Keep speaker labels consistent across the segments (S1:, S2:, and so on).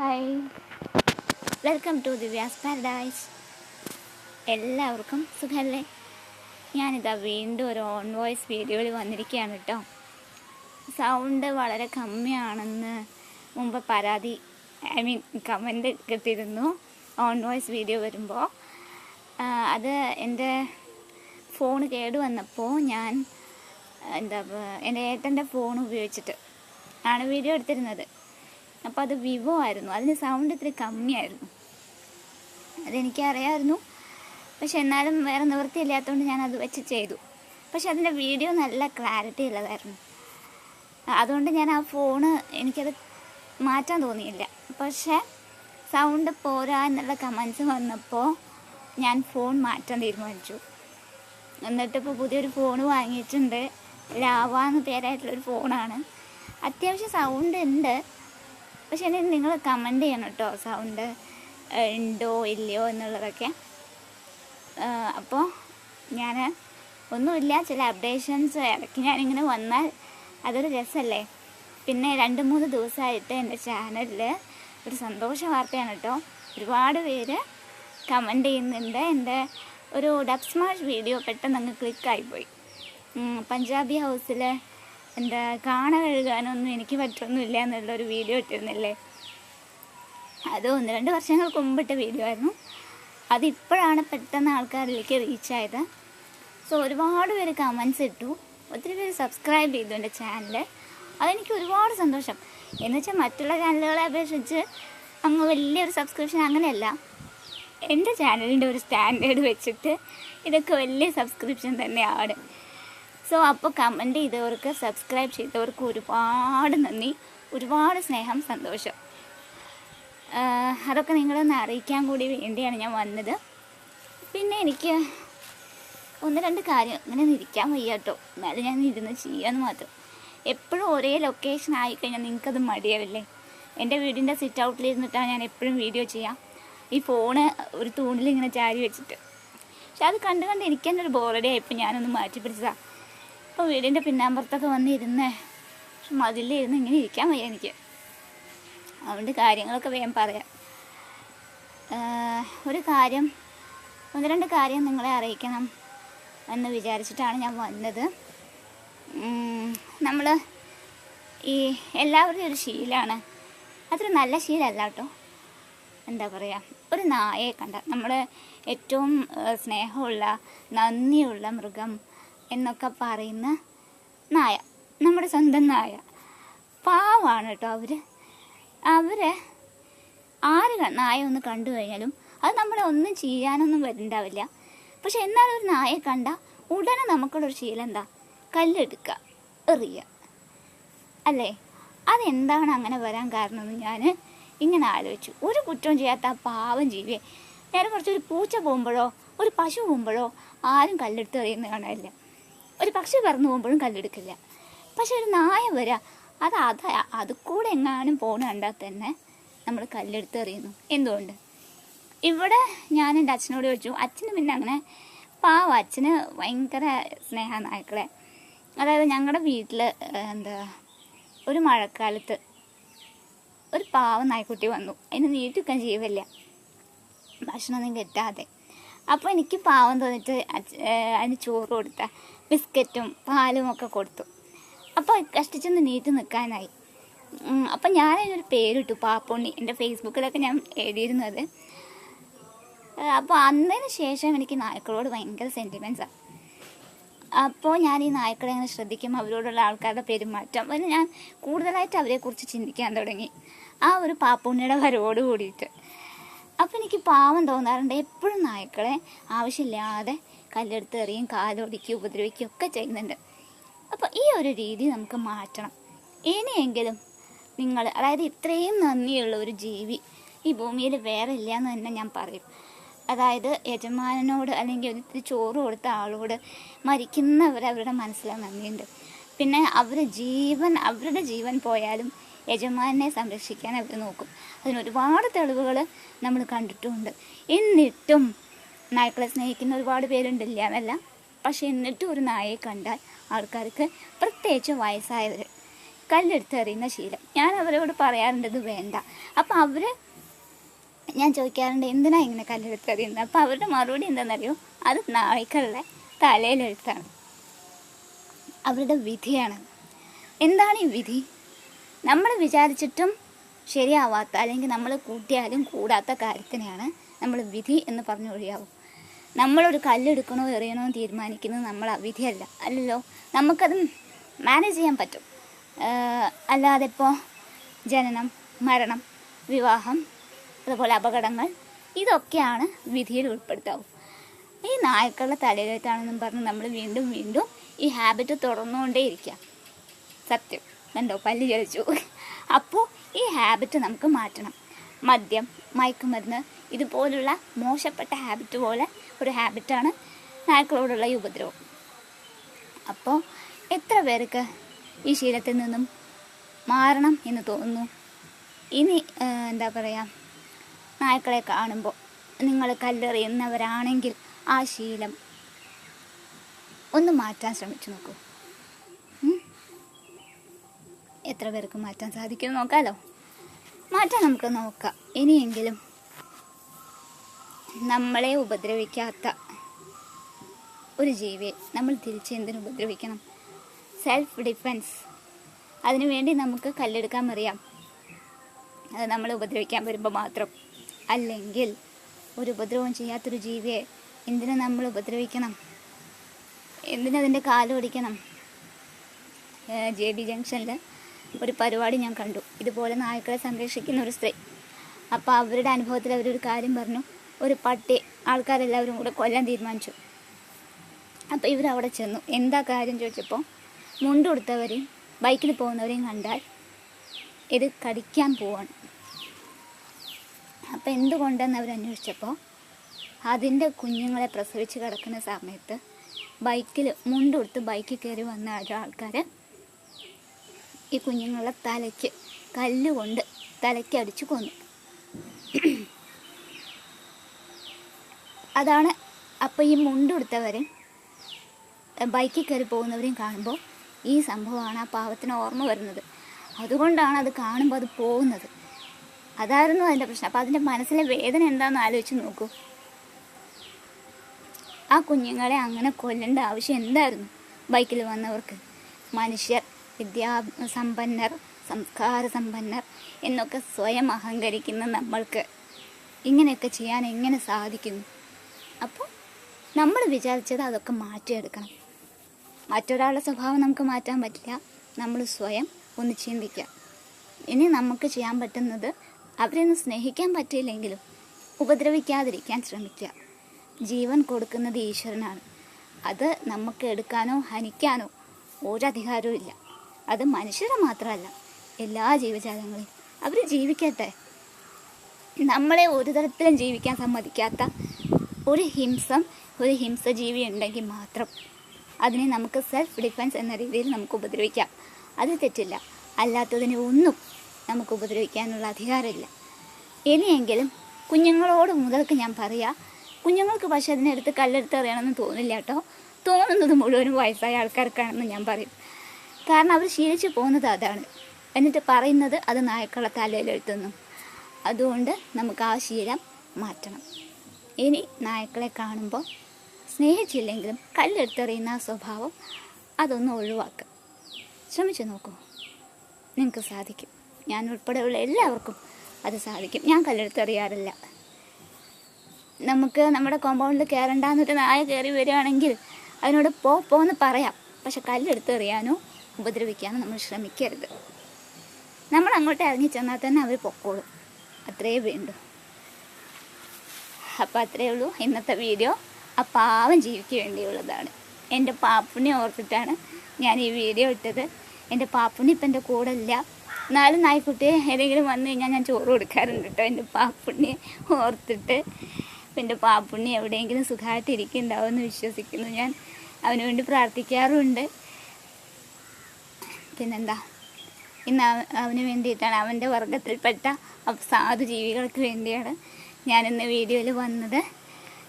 S1: Hi welcome to the Divya's paradise എല്ലാവർക്കും സുഖമല്ലേ ഞാനിതാ വീണ്ടും ഒരു ഓൺ വോയിസ് വീഡിയോയിൽ വന്നിരിക്കുകയാണ് കേട്ടോ സൗണ്ട് വളരെ കമ്മിയാണെന്ന് മുമ്പ് പരാതി ഐ മീൻ കമന്റ് കിട്ടിയിരുന്നു. ഓൺ വോയിസ് വീഡിയോ വരുമ്പോൾ അത് എന്റെ ഫോൺ കേട് വന്നപ്പോൾ ഞാൻ എന്താ എന്റെ ഏട്ടന്റെ ഫോൺ ഉപയോഗിച്ചിട്ട് ആണ് വീഡിയോ എടുത്തിരുന്നത്. അപ്പോൾ അത് വിവോ ആയിരുന്നു. അതിന് സൗണ്ട് ഇത്തിരി കമ്മിയായിരുന്നു. അതെനിക്കറിയാമായിരുന്നു പക്ഷെ എന്നാലും വേറെ നിവൃത്തിയില്ലാത്തതുകൊണ്ട് ഞാൻ അത് വെച്ച് ചെയ്തു. പക്ഷെ അതിന്റെ വീഡിയോ നല്ല ക്ലാരിറ്റി ഉള്ളതായിരുന്നു. അതുകൊണ്ട് ഞാൻ ആ ഫോണ് എനിക്കത് മാറ്റാൻ തോന്നിയില്ല. പക്ഷേ സൗണ്ട് പോരാ എന്നുള്ള കമൻസ് വന്നപ്പോൾ ഞാൻ ഫോൺ മാറ്റാൻ തീരുമാനിച്ചു. എന്നിട്ട് ഇപ്പോൾ പുതിയൊരു ഫോൺ വാങ്ങിയിട്ടുണ്ട്. ലാവ എന്ന് പേരായിട്ടുള്ളൊരു ഫോണാണ്. അത്യാവശ്യം സൗണ്ട് ഉണ്ട്. പക്ഷെ എന്നെ നിങ്ങൾ കമന്റ് ചെയ്യണം കേട്ടോ. സൗണ്ട് ഉണ്ടോ ഇല്ലയോ എന്നുള്ളതൊക്കെ. അപ്പോൾ ഞാൻ ഒന്നുമില്ല ചില അപ്ഡേഷൻസ് ഇടയ്ക്ക് ഞാനിങ്ങനെ വന്നാൽ അതൊരു രസമല്ലേ പിന്നെ രണ്ട് മൂന്ന് ദിവസമായിട്ട് എന്റെ ചാനലിൽ ഒരു സന്തോഷ വാർത്തയാണ് കേട്ടോ. ഒരുപാട് പേര് കമന്റ് ചെയ്യുന്നുണ്ട്. എന്റെ ഒരു ഡബ് സ്മാഷ് വീഡിയോ പെട്ടെന്ന് അങ്ങ് ക്ലിക്കായിപ്പോയി പഞ്ചാബി ഹൗസിൽ എന്താ കാണ കഴുകാനൊന്നും എനിക്ക് പറ്റൊന്നുമില്ല എന്നുള്ളൊരു വീഡിയോ ഇട്ടിരുന്നില്ലേ? അത് ഒന്ന് രണ്ട് വർഷങ്ങൾക്ക് മുമ്പിട്ട വീഡിയോ ആയിരുന്നു. അതിപ്പോഴാണ് പെട്ടെന്ന് ആൾക്കാരിലേക്ക് റീച്ച് ആയത്. സോ ഒരുപാട് പേര് കമൻസ് ഇട്ടു. ഒത്തിരി പേര് സബ്സ്ക്രൈബ് ചെയ്തു എന്റെ ചാനൽ അതെനിക്ക് ഒരുപാട് സന്തോഷം. എന്ന് വെച്ചാൽ മറ്റുള്ള ചാനലുകളെ അപേക്ഷിച്ച് അങ്ങ് വലിയൊരു സബ്സ്ക്രിപ്ഷൻ അങ്ങനെയല്ല. എന്റെ ചാനലിന്റെ ഒരു സ്റ്റാൻഡേർഡ് വെച്ചിട്ട് ഇതൊക്കെ വലിയ സബ്സ്ക്രിപ്ഷൻ തന്നെയാണ്. സോ അപ്പോൾ കമന്റ് ചെയ്തവർക്ക് സബ്സ്ക്രൈബ് ചെയ്തവർക്ക് ഒരുപാട് നന്ദി. ഒരുപാട് സ്നേഹം സന്തോഷം. അതൊക്കെ നിങ്ങളൊന്ന് അറിയിക്കാൻ കൂടി വേണ്ടിയാണ് ഞാൻ വന്നത്. പിന്നെ എനിക്ക് ഒന്ന് രണ്ട് കാര്യം ഒന്ന് ഇരിക്കാൻ വയ്യ കേട്ടോ. എന്നാലും ഞാൻ ഇരുന്ന് ചെയ്യാന്ന് മാത്രം. എപ്പോഴും ഒരേ ലൊക്കേഷൻ ആയിക്കഴിഞ്ഞാൽ നിങ്ങൾക്കത് മടിയാവില്ലേ? എന്റെ വീടിന്റെ സിറ്റ് ഔട്ടിലിരുന്നിട്ടാണ് ഞാൻ എപ്പോഴും വീഡിയോ ചെയ്യാം. ഈ ഫോണ് ഒരു തൂണിൽ ഇങ്ങനെ ചാരി വെച്ചിട്ട്. പക്ഷെ അത് കണ്ട് കണ്ട് എനിക്ക് തന്നെ ഒരു ബോറഡി ആയപ്പോൾ ഞാനൊന്ന് മാറ്റി പിടിച്ചതാ. അപ്പോൾ വീടിന്റെ പിന്നാമ്പുറത്തൊക്കെ വന്നിരുന്നേ. പക്ഷെ മതിലിരുന്ന് ഇങ്ങനെ ഇരിക്കാൻ വയ്യ എനിക്ക്. അതുകൊണ്ട് കാര്യങ്ങളൊക്കെ വേഗം പറയാം. ഒരു കാര്യം ഒന്ന് രണ്ട് കാര്യം നിങ്ങളെ അറിയിക്കണം എന്ന് വിചാരിച്ചിട്ടാണ് ഞാൻ വന്നത്. നമ്മൾ ഈ എല്ലാവരുടെയും ഒരു ശീലമാണ് അതൊരു നല്ല ശീലമല്ല കേട്ടോ. എന്താ പറയുക ഒരു നായയെ കണ്ട. നമ്മൾ ഏറ്റവും സ്നേഹമുള്ള നന്ദിയുള്ള മൃഗം എന്നൊക്കെ പറയുന്ന നായ നമ്മുടെ സ്വന്തം നായ. പാവാണ് കേട്ടോ അവർ അവരെ ആര് നായ ഒന്ന് കണ്ടു കഴിഞ്ഞാലും അത് നമ്മളെ ഒന്നും ചെയ്യാനൊന്നും വരുന്നുണ്ടാവില്ല പക്ഷെ എന്നാലും ഒരു നായെ കണ്ട ഉടനെ നമുക്കുള്ളൊരു ശീലം എന്താ? കല്ലെടുക്കുക എറിയുക അല്ലേ? അതെന്താണ് അങ്ങനെ വരാൻ കാരണമെന്ന് ഞാൻ ഇങ്ങനെ ആലോചിച്ചു. ഒരു കുറ്റവും ചെയ്യാത്ത ആ പാവം ജീവിയെ. നേരെ കുറച്ചൊരു പൂച്ച പോകുമ്പോഴോ ഒരു പശു പോകുമ്പോഴോ ആരും കല്ലെടുത്ത് എറിയുന്ന കാണാനില്ല ഒരു പക്ഷി പറന്നു പോകുമ്പോഴും കല്ലെടുക്കില്ല. പക്ഷെ ഒരു നായ വരാ. അത് അത് അത് കൂടെ എങ്ങാനും പോണ തന്നെ നമ്മൾ കല്ലെടുത്ത് എറിയുന്നു. എന്തുകൊണ്ട്? ഇവിടെ ഞാൻ എന്റെ അച്ഛനോട് ചോദിച്ചു അച്ഛന് പിന്നെ അങ്ങനെ പാവം. അച്ഛന് ഭയങ്കര സ്നേഹ നായ്ക്കളെ അതായത് ഞങ്ങളുടെ വീട്ടിൽ എന്താ ഒരു മഴക്കാലത്ത് ഒരു പാവം നായ്ക്കുട്ടി വന്നു. അതിന് നീട്ടിക്കാൻ ജീവല്ല ഭക്ഷണമൊന്നും കിട്ടാതെ. അപ്പോൾ എനിക്ക് പാവം തോന്നിട്ട് അതിന് ചോറ് കൊടുത്ത. ബിസ്ക്കറ്റും പാലും ഒക്കെ കൊടുത്തു. അപ്പോൾ കഷ്ടിച്ചൊന്ന് നീട്ടി നിൽക്കാനായി അപ്പം ഞാൻ അതിനൊരു പേരിട്ടു പാപ്പുണ്ണി. എന്റെ ഫേസ്ബുക്കിലൊക്കെ ഞാൻ എഴുതിയിരുന്നത്. അപ്പോൾ അന്നതിന് ശേഷം എനിക്ക് നായ്ക്കളോട് ഭയങ്കര സെന്റിമെൻസാണ് അപ്പോൾ ഞാൻ ഈ നായ്ക്കളെ അങ്ങനെ ശ്രദ്ധിക്കും അവരോടുള്ള ആൾക്കാരുടെ പെരുമാറ്റം. അതിന് ഞാൻ കൂടുതലായിട്ട് അവരെക്കുറിച്ച് ചിന്തിക്കാൻ തുടങ്ങി. ആ ഒരു പാപ്പുണ്ണിയുടെ വരവോട് കൂടിയിട്ട്. അപ്പോൾ എനിക്ക് പാവം തോന്നാറുണ്ട് എപ്പോഴും നായ്ക്കളെ ആവശ്യമില്ലാതെ കല്ലെടുത്ത് എറിയും കാലോടിക്കും ഉപദ്രവിക്കുകയും ഒക്കെ ചെയ്യുന്നുണ്ട്. അപ്പോൾ ഈ ഒരു രീതി നമുക്ക് മാറ്റണം. ഇനിയെങ്കിലും നിങ്ങൾ അതായത് ഇത്രയും നന്ദിയുള്ള ഒരു ജീവി ഈ ഭൂമിയിൽ വേറെ ഇല്ല എന്ന് തന്നെ ഞാൻ പറയും. അതായത് യജമാനോട് അല്ലെങ്കിൽ ഒരു ചോറ് കൊടുത്ത ആളോട് മരിക്കുന്നവർ അവരുടെ മനസ്സിൽ നന്ദിയുണ്ട്. പിന്നെ അവർ ജീവൻ അവരുടെ ജീവൻ പോയാലും യജമാനെ സംരക്ഷിക്കാൻ അവർ നോക്കും. അതിന് ഒരുപാട് തെളിവുകൾ നമ്മൾ കണ്ടിട്ടുമുണ്ട്. എന്നിട്ടും നായ്ക്കളെ സ്നേഹിക്കുന്ന ഒരുപാട് പേരുണ്ടല്ലേ എല്ലാം പക്ഷെ എന്നിട്ടും ഒരു നായയെ കണ്ടാൽ ആൾക്കാർക്ക് പ്രത്യേകിച്ച് വയസ്സായവർ കല്ലെടുത്ത് എറിയുന്ന ശീലം. ഞാൻ അവരോട് പറയാറുണ്ട് ഇത് വേണ്ട. അപ്പം അവർ ഞാൻ ചോദിക്കാറുണ്ട് എന്തിനാ ഇങ്ങനെ കല്ലെടുത്ത് എറിയുന്നത് അപ്പം അവരുടെ മറുപടി എന്താണെന്നറിയോ അത് നായ്ക്കളുടെ തലയിലെഴുത്താണ് അവരുടെ വിധിയാണ്. എന്താണ് ഈ വിധി? നമ്മൾ വിചാരിച്ചിട്ടും ശരിയാവാത്ത അല്ലെങ്കിൽ നമ്മൾ കൂട്ടിയാലും കൂടാത്ത കാര്യത്തിനെയാണ് നമ്മൾ വിധി എന്ന് പറഞ്ഞു ഒഴിയാവും. നമ്മളൊരു കല്ലെടുക്കണോ എറിയണോ എന്ന് തീരുമാനിക്കുന്നത് നമ്മൾ വിധിയല്ല. അല്ലല്ലോ? നമുക്കത് മാനേജ് ചെയ്യാൻ പറ്റും. അല്ലാതെ ഇപ്പോൾ ജനനം മരണം വിവാഹം അതുപോലെ അപകടങ്ങൾ ഇതൊക്കെയാണ് വിധിയിൽ ഉൾപ്പെടുത്താവും. ഈ നായ്ക്കളുടെ തലയിലേറ്റാണെന്നും പറഞ്ഞ് നമ്മൾ വീണ്ടും വീണ്ടും ഈ ഹാബിറ്റ് തുടർന്നുകൊണ്ടേയിരിക്കുക സത്യം. കണ്ടോ? പല്ല് ചലിച്ചു. അപ്പോൾ ഈ ഹാബിറ്റ് നമുക്ക് മാറ്റണം. മദ്യം മയക്കുമരുന്ന് ഇതുപോലുള്ള മോശപ്പെട്ട ഹാബിറ്റ് പോലെ ഒരു ഹാബിറ്റാണ് നായ്ക്കളോടുള്ള ഈ ഉപദ്രവം. അപ്പോൾ എത്ര പേർക്ക് ഈ ശീലത്തിൽ നിന്നും മാറണം എന്ന് തോന്നുന്നു? ഇനി എന്താ പറയുക നായ്ക്കളെ കാണുമ്പോൾ നിങ്ങൾ കല്ലെറിയുന്നവരാണെങ്കിൽ ആ ശീലം ഒന്ന് മാറ്റാൻ ശ്രമിച്ചു നോക്കൂ? എത്ര പേർക്ക് മാറ്റാൻ സാധിക്കും നോക്കാമല്ലോ മാറ്റാൻ നമുക്ക് നോക്കാം. ഇനിയെങ്കിലും നമ്മളെ ഉപദ്രവിക്കാത്ത ഒരു ജീവിയെ നമ്മൾ തിരിച്ച് എന്തിനു ഉപദ്രവിക്കണം? സെൽഫ് ഡിഫെൻസ് അതിനുവേണ്ടി നമുക്ക് കല്ലെടുക്കാൻ അറിയാം. അത് നമ്മൾ ഉപദ്രവിക്കാൻ വരുമ്പോൾ മാത്രം. അല്ലെങ്കിൽ ഒരു ഉപദ്രവം ചെയ്യാത്തൊരു ജീവിയെ എന്തിനു നമ്മൾ ഉപദ്രവിക്കണം? എന്തിനതിന്റെ കാലൊടിക്കണം ജെ ബി ജംഗ്ഷനിൽ ഒരു പരിപാടി ഞാൻ കണ്ടു. ഇതുപോലെ നായ്ക്കളെ സംരക്ഷിക്കുന്ന ഒരു സ്ത്രീ. അപ്പോൾ അവരുടെ അനുഭവത്തിൽ അവരൊരു കാര്യം പറഞ്ഞു. ഒരു പട്ടി ആൾക്കാരെല്ലാവരും കൂടെ കൊല്ലാൻ തീരുമാനിച്ചു. അപ്പോൾ ഇവരവിടെ ചെന്നു. എന്താ കാര്യം ചോദിച്ചപ്പോൾ മുണ്ട് കൊടുത്തവരെയും ബൈക്കിൽ പോകുന്നവരെയും കണ്ടാൽ ഇത് കടിക്കാൻ പോവാണ്. അപ്പോൾ എന്തുകൊണ്ടെന്ന് അന്വേഷിച്ചപ്പോൾ അതിന്റെ കുഞ്ഞുങ്ങളെ പ്രസവിച്ച് കിടക്കുന്ന സമയത്ത് ബൈക്കിൽ മുണ്ട് കൊടുത്ത് ബൈക്കിൽ കയറി വന്ന ഒരാൾക്കാർ ഈ കുഞ്ഞുങ്ങളെ തലയ്ക്ക് കല്ലുകൊണ്ട് തലയ്ക്ക് അടിച്ചു കൊന്നു. അതാണ് അപ്പോൾ ഈ മുണ്ടുകൊടുത്തവരും ബൈക്കിൽ കയറി പോകുന്നവരെയും കാണുമ്പോൾ ഈ സംഭവമാണ് ആ പാവത്തിന് ഓർമ്മ വരുന്നത്. അതുകൊണ്ടാണ് അത് കാണുമ്പോൾ അത് പോകുന്നത്. അതായിരുന്നു അതിന്റെ പ്രശ്നം. അപ്പോൾ അതിന്റെ മനസ്സിലെ വേദന എന്താണെന്ന് ആലോചിച്ച് നോക്കൂ. ആ കുഞ്ഞുങ്ങളെ അങ്ങനെ കൊല്ലേണ്ട ആവശ്യം എന്തായിരുന്നു ബൈക്കിൽ വന്നവർക്ക്? മനുഷ്യർ വിദ്യാ സമ്പന്നർ സംസ്കാര സമ്പന്നർ എന്നൊക്കെ സ്വയം അഹങ്കരിക്കുന്ന നമ്മൾക്ക്. ഇങ്ങനെയൊക്കെ ചെയ്യാൻ എങ്ങനെ സാധിക്കുന്നു അപ്പോൾ നമ്മൾ വിചാരിച്ചത് അതൊക്കെ മാറ്റിയെടുക്കണം. മറ്റൊരാളുടെ സ്വഭാവം നമുക്ക് മാറ്റാൻ പറ്റില്ല. നമ്മൾ സ്വയം ഒന്ന് ചിന്തിക്കുക. ഇനി നമുക്ക് ചെയ്യാൻ പറ്റുന്നത് അവരെ ഒന്ന് സ്നേഹിക്കാൻ പറ്റിയില്ലെങ്കിലും ഉപദ്രവിക്കാതിരിക്കാൻ ശ്രമിക്കുക. ജീവൻ കൊടുക്കുന്നത് ഈശ്വരനാണ്. അത് നമുക്ക് എടുക്കാനോ ഹനിക്കാനോ ഒരധികാരവും ഇല്ല. അത് മനുഷ്യരെ മാത്രമല്ല എല്ലാ ജീവജാലങ്ങളെയും. അവർ ജീവിക്കട്ടെ. നമ്മളെ ഒരു തരത്തിലും ജീവിക്കാൻ സമ്മതിക്കാത്ത ഒരു ഹിംസം ഒരു ഹിംസ ജീവി ഉണ്ടെങ്കിൽ മാത്രം അതിനെ നമുക്ക് സെൽഫ് ഡിഫെൻസ് എന്ന രീതിയിൽ നമുക്ക് ഉപദ്രവിക്കാം. അത് തെറ്റില്ല. അല്ലാത്തതിനെ ഒന്നും നമുക്ക് ഉപദ്രവിക്കാനുള്ള അധികാരമില്ല. ഇനിയെങ്കിലും കുഞ്ഞുങ്ങളോട് മുതൽക്ക് ഞാൻ പറയാം കുഞ്ഞുങ്ങൾക്ക് പക്ഷേ അതിനെടുത്ത് കല്ലെടുത്ത് അറിയണമെന്ന് തോന്നില്ല കേട്ടോ. തോന്നുന്നത് മുഴുവനും വയസ്സായ ആൾക്കാർക്കാണെന്ന് ഞാൻ പറയും. കാരണം അവർ ശീലിച്ചു പോകുന്നത് അതാണ്. എന്നിട്ട് പറയുന്നത് അത് നായക്കളെ തലയിലെഴുത്തുന്നു അതുകൊണ്ട് നമുക്ക് ആ ശീലം മാറ്റണം. ഇനി നായ്ക്കളെ കാണുമ്പോൾ സ്നേഹിച്ചില്ലെങ്കിലും കല്ലെടുത്തെറിയുന്ന സ്വഭാവം അതൊന്ന് ഒഴിവാക്കുക ശ്രമിച്ചു നോക്കൂ. നിങ്ങൾക്ക് സാധിക്കും. ഞാൻ ഉൾപ്പെടെയുള്ള എല്ലാവർക്കും അത് സാധിക്കും. ഞാൻ കല്ലെടുത്തെറിയാറില്ല. നമുക്ക് നമ്മുടെ കോമ്പൗണ്ടിൽ കയറണ്ടെന്നൊരു നായ കയറി വരികയാണെങ്കിൽ അതിനോട് പോ പോന്ന് പറയാം. പക്ഷെ കല്ലെടുത്തെറിയാനോ ഉപദ്രവിക്കാനോ നമ്മൾ ശ്രമിക്കരുത്. നമ്മൾ അങ്ങോട്ട് ഇറങ്ങി ചെന്നാൽ തന്നെ അവർ പൊക്കോളും. അത്രയേ വേണ്ടൂ. അപ്പം അത്രയേ ഉള്ളൂ ഇന്നത്തെ വീഡിയോ. ആ പാവം ജീവിക്ക് വേണ്ടിയുള്ളതാണ് എന്റെ പാപ്പുണ്ണി ഓർത്തിട്ടാണ് ഞാൻ ഈ വീഡിയോ ഇട്ടത്. എന്റെ പാപ്പുണ്ണി ഇപ്പം എന്റെ കൂടെ ഇല്ല. എന്നാലും നായ്ക്കുട്ടിയെ ഏതെങ്കിലും വന്നു കഴിഞ്ഞാൽ ഞാൻ ചോറ് കൊടുക്കാറുണ്ട് കേട്ടോ. എന്റെ പാപ്പുണ്ണിയെ ഓർത്തിട്ട്. എന്റെ പാപ്പുണ്ണി എവിടെയെങ്കിലും സുഖമായിട്ട് ഇരിക്കുന്നുണ്ടാവുമെന്ന് വിശ്വസിക്കുന്നു ഞാൻ. അവന് വേണ്ടി പ്രാർത്ഥിക്കാറുമുണ്ട്. പിന്നെന്താ? ഇന്ന് അവ- അവന് വേണ്ടിയിട്ടാണ് അവന്റെ വർഗത്തിൽപ്പെട്ട സാധു ജീവികൾക്ക് വേണ്ടിയാണ് ഞാനിന്ന് വീഡിയോയിൽ വന്നത്.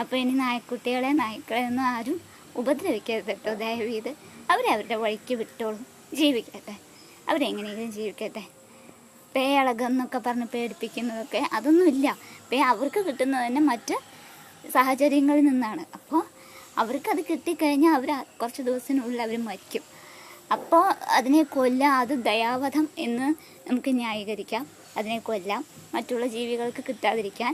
S1: അപ്പോൾ ഇനി നായ്ക്കുട്ടികളെ നായ്ക്കളെ ഒന്നും ആരും ഉപദ്രവിക്കരുത് കേട്ടോ. ദയവ് ചെയ്ത് അവരെ അവരുടെ വഴിക്ക് വിട്ടോളും. ജീവിക്കട്ടെ. അവരെങ്ങനെയെങ്കിലും ജീവിക്കട്ടെ. പേയളകെന്നൊക്കെ പറഞ്ഞ് പേടിപ്പിക്കുന്നതൊക്കെ അതൊന്നുമില്ല. പേ അവർക്ക് കിട്ടുന്നത് തന്നെ മറ്റ് സാഹചര്യങ്ങളിൽ നിന്നാണ്. അപ്പോൾ അവർക്കത് കിട്ടിക്കഴിഞ്ഞാൽ അവർ കുറച്ച് ദിവസത്തിനുള്ളിൽ അവർ മരിക്കും. അപ്പോൾ അതിനെ കൊല്ല അത് ദയാവധം എന്ന് നമുക്ക് ന്യായീകരിക്കാം. അതിനെ കൊല്ലാം മറ്റുള്ള ജീവികൾക്ക് കിട്ടാതിരിക്കാൻ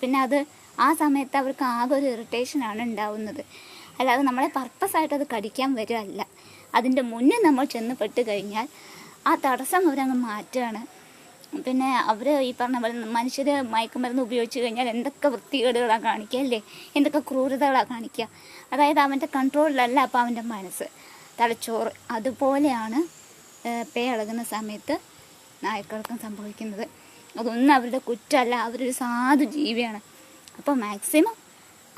S1: പിന്നെ അത് ആ സമയത്ത് അവർക്ക് ആകെ ഒരു ഇറിറ്റേഷനാണ് ഉണ്ടാവുന്നത്. അല്ലാതെ നമ്മളെ പർപ്പസായിട്ട് അത് കടിക്കാൻ വരുമല്ല അതിന്റെ മുന്നേ നമ്മൾ ചെന്ന് പെട്ട് കഴിഞ്ഞാൽ ആ തടസ്സം അവരങ്ങ് മാറ്റുകയാണ്. പിന്നെ അവർ ഈ പറഞ്ഞ പോലെ മനുഷ്യർ മയക്കുമരുന്ന് ഉപയോഗിച്ച് കഴിഞ്ഞാൽ എന്തൊക്കെ വൃത്തികേടുകളാണ് കാണിക്കുക അല്ലേ? എന്തൊക്കെ ക്രൂരതകളാണ് കാണിക്കുക? അതായത് അവന്റെ കൺട്രോളിലല്ല അപ്പോൾ അവന്റെ മനസ്സ്. തലച്ചോറ്. അതുപോലെയാണ് പേ ഇളകുന്ന സമയത്ത് നായ്ക്കൾക്കും സംഭവിക്കുന്നത്. അതൊന്നും അവരുടെ കുറ്റമല്ല അവരൊരു സാധു ജീവിയാണ്. അപ്പോൾ മാക്സിമം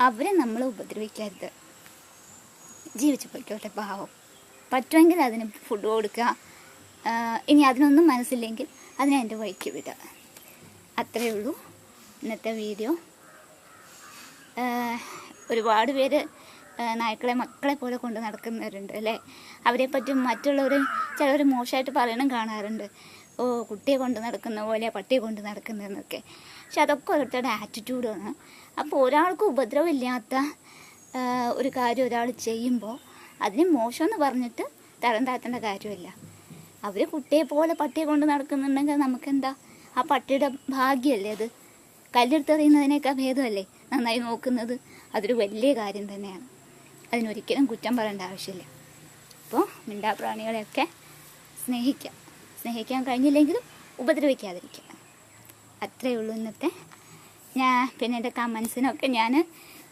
S1: അവരെ നമ്മൾ ഉപദ്രവിക്കരുത്. ജീവിച്ചു പോയിക്കോട്ടെ പാവം. പറ്റുമെങ്കിൽ അതിന് ഫുഡ് കൊടുക്കുക. ഇനി അതിനൊന്നും മനസ്സില്ലെങ്കിൽ അതിനെ എന്റെ വഴിക്ക് വിടുക. അത്രയേ ഉള്ളൂ ഇന്നത്തെ വീഡിയോ. ഒരുപാട് പേര് നായ്ക്കളെ മക്കളെ പോലെ കൊണ്ട് നടക്കുന്നവരുണ്ട് അല്ലേ? അവരെപ്പറ്റി പറ്റി മറ്റുള്ളവർ ചിലവർ മോശമായിട്ട് പറയണം കാണാറുണ്ട്. ഓ കുട്ടിയെ കൊണ്ട് നടക്കുന്ന പോലെ പട്ടിയെ കൊണ്ട് നടക്കുന്നതെന്നൊക്കെ. പക്ഷെ അതൊക്കെ ഓരോരുത്തരുടെ ആറ്റിറ്റ്യൂഡാണ് അപ്പോൾ ഒരാൾക്ക് ഉപദ്രവമില്ലാത്ത ഒരു കാര്യം ഒരാൾ ചെയ്യുമ്പോൾ അതിന് മോശമെന്ന് പറഞ്ഞിട്ട് തരം താഴ്ത്തേണ്ട കാര്യമില്ല. അവർ കുട്ടിയെ പോലെ പട്ടിയെ കൊണ്ട് നടക്കുന്നുണ്ടെങ്കിൽ നമുക്കെന്താ? ആ പട്ടിയുടെ ഭാഗ്യമല്ലേ അത്? കല്ലെടുത്തെറിയുന്നതിനേക്കാൾ ഭേദമല്ലേ നന്നായി നോക്കുന്നത്? അതൊരു വലിയ കാര്യം തന്നെയാണ്. അതിനൊരിക്കലും കുറ്റം പറയേണ്ട ആവശ്യമില്ല. അപ്പോൾ മിണ്ടാപ്രാണികളെയൊക്കെ സ്നേഹിക്കാം. സ്നേഹിക്കാൻ കഴിഞ്ഞില്ലെങ്കിലും ഉപദ്രവിക്കാതിരിക്കുക. അത്രയേ ഉള്ളൂ ഇന്നത്തെ. ഞാൻ പിന്നെ എന്റെ കമൻസിനൊക്കെ ഞാൻ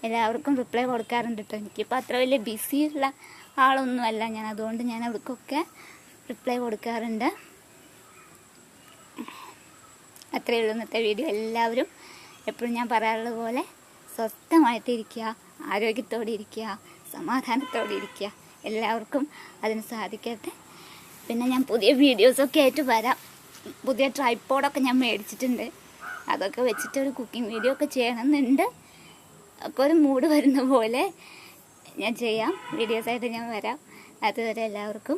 S1: എല്ലാവർക്കും റിപ്ലൈ കൊടുക്കാറുണ്ട് കേട്ടോ. എനിക്കിപ്പോൾ അത്ര വലിയ ബിസിയുള്ള ആളൊന്നുമല്ല. ഞാൻ അതുകൊണ്ട് ഞാൻ അവർക്കൊക്കെ റിപ്ലൈ കൊടുക്കാറുണ്ട്. അത്രയേ ഉള്ളൂ ഇന്നത്തെ വീഡിയോ. എല്ലാവരും എപ്പോഴും ഞാൻ പറയാറുള്ളത് പോലെ സ്വസ്ഥമായിട്ടിരിക്കുക ആരോഗ്യത്തോടെ ഇരിക്കുക സമാധാനത്തോടെ ഇരിക്കുക. എല്ലാവർക്കും അതിന് സാധിക്കട്ടെ. പിന്നെ ഞാൻ പുതിയ വീഡിയോസൊക്കെ ആയിട്ട് വരാം. പുതിയ ട്രൈപ്പോഡൊക്കെ ഞാൻ മേടിച്ചിട്ടുണ്ട്. അതൊക്കെ വെച്ചിട്ട് ഒരു കുക്കിംഗ് വീഡിയോ ഒക്കെ ചെയ്യണമെന്നുണ്ട്. ഒക്കെ ഒരു മൂഡ് വരുന്ന പോലെ ഞാൻ ചെയ്യാം. വീഡിയോസായിട്ട് ഞാൻ വരാം. അതുവരെ എല്ലാവർക്കും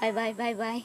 S1: ബൈ ബൈ ബൈ ബൈ